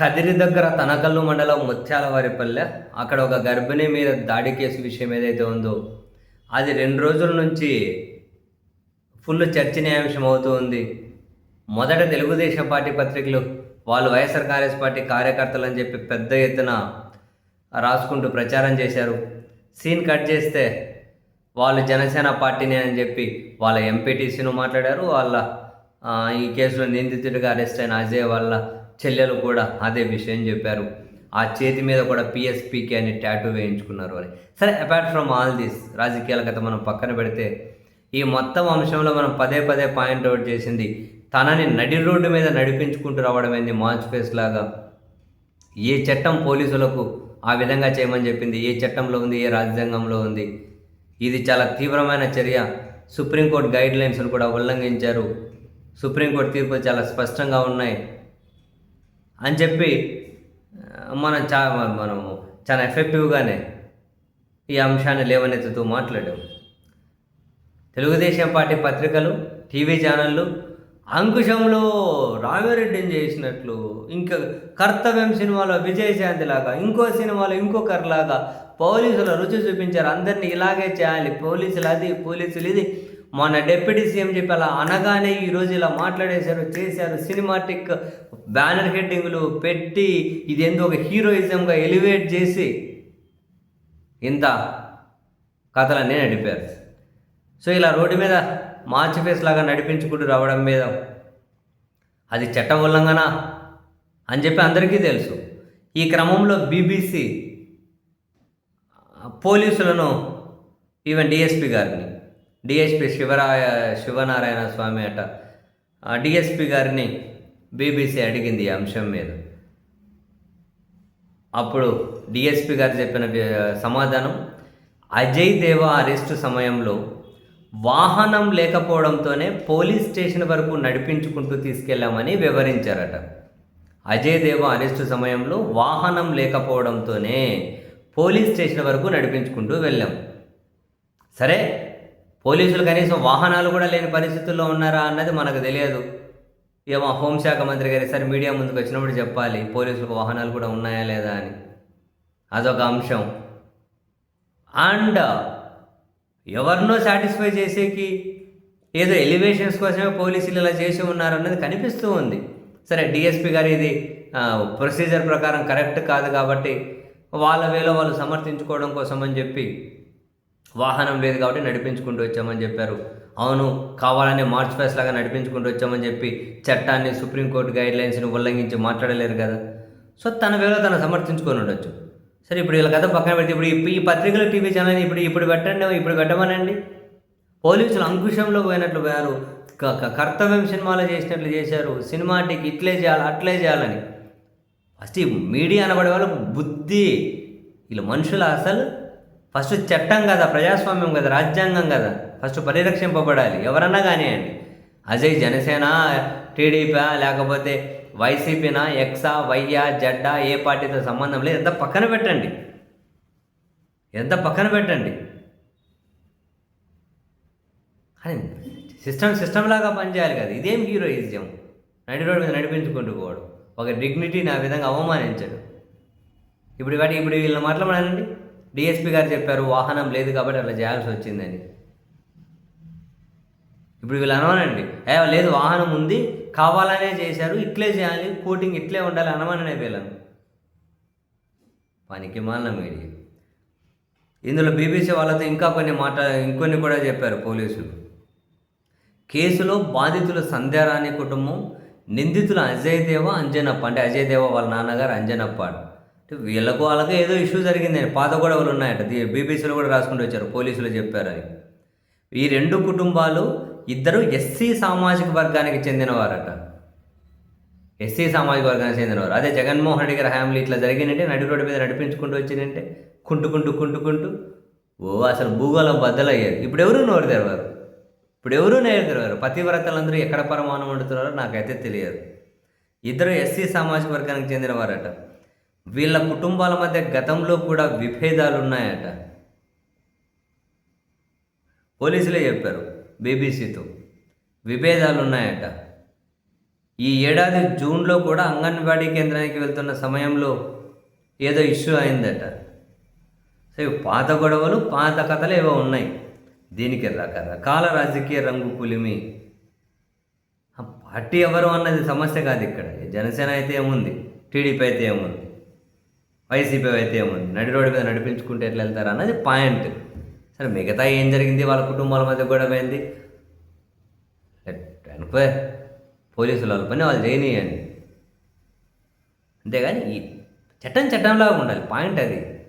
కదిరి దగ్గర తనకల్లు మండలం ముత్యాల వారిపల్లె అక్కడ ఒక గర్భిణి మీద దాడి కేసు విషయం ఏదైతే ఉందో అది రెండు రోజుల నుంచి ఫుల్ చర్చనీయాంశం అవుతూ ఉంది. మొదట తెలుగుదేశం పార్టీ పత్రికలు వాళ్ళు వైఎస్ఆర్ కాంగ్రెస్ పార్టీ కార్యకర్తలు అని చెప్పి పెద్ద ఎత్తున రాసుకుంటూ ప్రచారం చేశారు. సీన్ కట్ చేస్తే వాళ్ళు జనసేన పార్టీని అని చెప్పి వాళ్ళ ఎంపీటీసీను మాట్లాడారు. వాళ్ళ ఈ కేసులో నిందితుడిగా అరెస్ట్ అయిన అజయ్ వాళ్ళ చెల్లెలు కూడా అదే విషయం చెప్పారు. ఆ చేతి మీద కూడా పిఎస్పికి అని ట్యాటూ వేయించుకున్నారు అని. సరే అపార్ట్ ఫ్రమ్ ఆల్ దిస్ రాజకీయాల కథ మనం పక్కన పెడితే ఈ మొత్తం అంశంలో మనం పదే పదే పాయింట్ అవుట్ చేసింది తనని నడి రోడ్డు మీద నడిపించుకుంటూ రావడం ఏంది? మార్చ్ ఫేస్ లాగా. ఏ చట్టం పోలీసులకు ఆ విధంగా చేయమని చెప్పింది? ఏ చట్టంలో ఉంది? ఏ రాజ్యాంగంలో ఉంది? ఇది చాలా తీవ్రమైన చర్య. సుప్రీంకోర్టు గైడ్ లైన్స్ను కూడా ఉల్లంఘించారు. సుప్రీంకోర్టు తీర్పులు చాలా స్పష్టంగా ఉన్నాయి. అని చెప్పి మనం చా మనం చాలా ఎఫెక్టివ్గానే ఈ అంశాన్ని లేవనెత్తుతూ మాట్లాడాం. తెలుగుదేశం పార్టీ పత్రికలు టీవీ ఛానళ్ళు అంకుశంలో రామిరెడ్డిని చేసినట్లు ఇంకా కర్తవ్యం సినిమాలో విజయశాంతి లాగా ఇంకో సినిమాలో ఇంకొకరిలాగా పోలీసులు రుచి చూపించారు. అందరినీ ఇలాగే చేయాలి పోలీసులు అది పోలీసులు ఇది మొన్న డిప్యూటీ సీఎం చెప్పి అలా అనగానే ఈరోజు ఇలా మాట్లాడేశారు చేశారు సినిమాటిక్ బ్యానర్ హెడ్డింగ్లు పెట్టి ఇదేందో ఒక హీరోయిజంగా ఎలివేట్ చేసి ఇంత కథలన్నీ నడిపారు. సో ఇలా రోడ్డు మీద మార్చ్ ఫేస్ లాగా నడిపించుకుంటూ రావడం మీద అది చట్ట ఉల్లంఘన అని చెప్పి అందరికీ తెలుసు. ఈ క్రమంలో బీబీసీ పోలీసులను ఈవెన్ డిఎస్పీ గారిని డిఎస్పి శివరాయ శివనారాయణ స్వామి అట. డిఎస్పి గారిని బీబీసీ అడిగింది ఈ అంశం మీద. అప్పుడు డిఎస్పి గారు చెప్పిన సమాధానం అజయ్ దేవ అరెస్టు సమయంలో వాహనం లేకపోవడంతోనే పోలీస్ స్టేషన్ వరకు నడిపించుకుంటూ తీసుకెళ్ళామని వివరించారట. అజయ్ దేవ అరెస్టు సమయంలో వాహనం లేకపోవడంతోనే పోలీస్ స్టేషన్ వరకు నడిపించుకుంటూ వెళ్ళాం. సరే పోలీసులు కనీసం వాహనాలు కూడా లేని పరిస్థితుల్లో ఉన్నారా అన్నది మనకు తెలియదు. ఏమో హోంశాఖ మంత్రి గారు సరే మీడియా ముందుకు వచ్చినప్పుడు చెప్పాలి పోలీసులకు వాహనాలు కూడా ఉన్నాయా లేదా అని. అదొక అంశం. అండ్ ఎవరినో సాటిస్ఫై చేసేకి ఏదో ఎలివేషన్స్ కోసమే పోలీసులు ఇలా చేసి ఉన్నారన్నది కనిపిస్తూ ఉంది. సరే డిఎస్పి గారు ఇది ప్రొసీజర్ ప్రకారం కరెక్ట్ కాదు కాబట్టి వాళ్ళ వేలో వాళ్ళు సమర్థించుకోవడం కోసం అని చెప్పి వాహనం లేదు కాబట్టి నడిపించుకుంటూ వచ్చామని చెప్పారు. అవును కావాలనే మార్చ్ ఫెస్ట్ లాగా నడిపించుకుంటూ వచ్చామని చెప్పి చట్టాన్ని సుప్రీంకోర్టు గైడ్ లైన్స్ని ఉల్లంఘించి మాట్లాడలేరు కదా. సో తన వేలో తను సమర్థించుకొని ఉండొచ్చు. సరే ఇప్పుడు వీళ్ళ కథ పక్కన పెడితే ఇప్పుడు ఈ- ఈ పత్రికలు టీవీ ఛానల్ ఇప్పుడు ఇప్పుడు పెట్టండి ఇప్పుడు పెట్టమనండి? పోలీసులు అంకుశంలో పోయినట్లు పోయారు. కర్తవ్యం సినిమాలో చేసినట్లు చేశారు. సినిమాటికి ఇట్లే చేయాలి అట్లే చేయాలని. ఫస్ట్ ఈ మీడియా అనబడే వాళ్ళు బుద్ధి. వీళ్ళు మనుషులు అసలు ఫస్ట్ చట్టం కదా ప్రజాస్వామ్యం కదా రాజ్యాంగం కదా. ఫస్ట్ పరిరక్షింపబడాలి. ఎవరన్నా కానివ్వండి. అజయ్ జనసేన టీడీపీ లేకపోతే వైసీపీనా ఎక్సా వైయా జడ్డా ఏ పార్టీతో సంబంధం లేదు. ఎంత పక్కన పెట్టండి. ఎంత పక్కన పెట్టండి. అని సిస్టమ్ సిస్టమ్ లాగా పనిచేయాలి కదా. ఇదేం హీరోయిజం? నడి రోడ్డు మీద నడిపించుకుంటూ పోవడం. ఒక డిగ్నిటీని ఆ విధంగా అవమానించడు. ఇప్పుడు వాటి ఇప్పుడు వీళ్ళని మాట్లాడానండి డిఎస్పీ గారు చెప్పారు వాహనం లేదు కాబట్టి అట్లా చేయాల్సి వచ్చిందని. ఇప్పుడు వీళ్ళు అనవనండి. ఏ లేదు వాహనం ఉంది కావాలనే చేశారు ఇట్లే చేయాలి కోటింగ్ ఇట్లే ఉండాలి అనవననే వీళ్ళను. పనికి మాలిన మీడియా. ఇందులో బీబీసీ వాళ్ళతో ఇంకా కొన్ని మాట ఇంకొన్ని కూడా చెప్పారు పోలీసులు. కేసులో బాధితుల సంధ్యారాణి కుటుంబం నిందితులు అజయ్ దేవ అంజనప్ప అంటే అజయ్ దేవ వాళ్ళ నాన్నగారు అంజనప్ప వీళ్ళకు వాళ్ళకి ఏదో ఇష్యూ జరిగిందని పాత గొడవలు ఉన్నాయట. బీబీసీలో కూడా రాసుకుంటూ వచ్చారు. పోలీసులు చెప్పారని ఈ రెండు కుటుంబాలు ఇద్దరు ఎస్సీ సామాజిక వర్గానికి చెందినవారట. ఎస్సీ సామాజిక వర్గానికి చెందినవారు. అదే జగన్మోహన్ రెడ్డి గారి ఫ్యామిలీ ఇట్లా జరిగిందంటే నడి రోడ్డు మీద నడిపించుకుంటూ వచ్చిందంటే కుంటుకుంటూ కుంటుకుంటూ ఓ అసలు భూగోళం బద్దలయ్యేది. ఇప్పుడు ఎవరు నోరు తెరవారు? ఇప్పుడు ఎవరు నేరు తెరవారు? పతివ్రతలందరూ ఎక్కడ పరమాణం వండుతున్నారో నాకైతే తెలియదు. ఇద్దరు ఎస్సీ సామాజిక వర్గానికి చెందినవారట. వీళ్ళ కుటుంబాల మధ్య గతంలో కూడా విభేదాలు ఉన్నాయట పోలీసులే చెప్పారు బీబీసీతో. విభేదాలు ఉన్నాయట ఈ ఏడాది జూన్లో కూడా అంగన్వాడీ కేంద్రానికి వెళ్తున్న సమయంలో ఏదో ఇష్యూ అయిందట. సో పాత గొడవలు పాత కథలు ఏవో ఉన్నాయి. దీనికి రకరకాల రాజకీయ రంగు పులిమి. ఆ పార్టీ ఎవరు అన్నది సమస్య కాదు ఇక్కడ. జనసేన అయితే ఏముంది? టీడీపీ అయితే ఏముంది? వైసీపీ అయితే ఏముంది? నడి రోడ్డు మీద నడిపించుకుంటే ఎట్లా వెళ్తారు అన్నది పాయింట్. సరే మిగతా ఏం జరిగింది? వాళ్ళ కుటుంబాల మధ్య గొడవ అయింది అనుకో పోలీసులు వాళ్ళ పని వాళ్ళు చేయనీయండి. అంతేగాని ఈ చట్టం చట్టంలాగా ఉండాలి. పాయింట్ అది.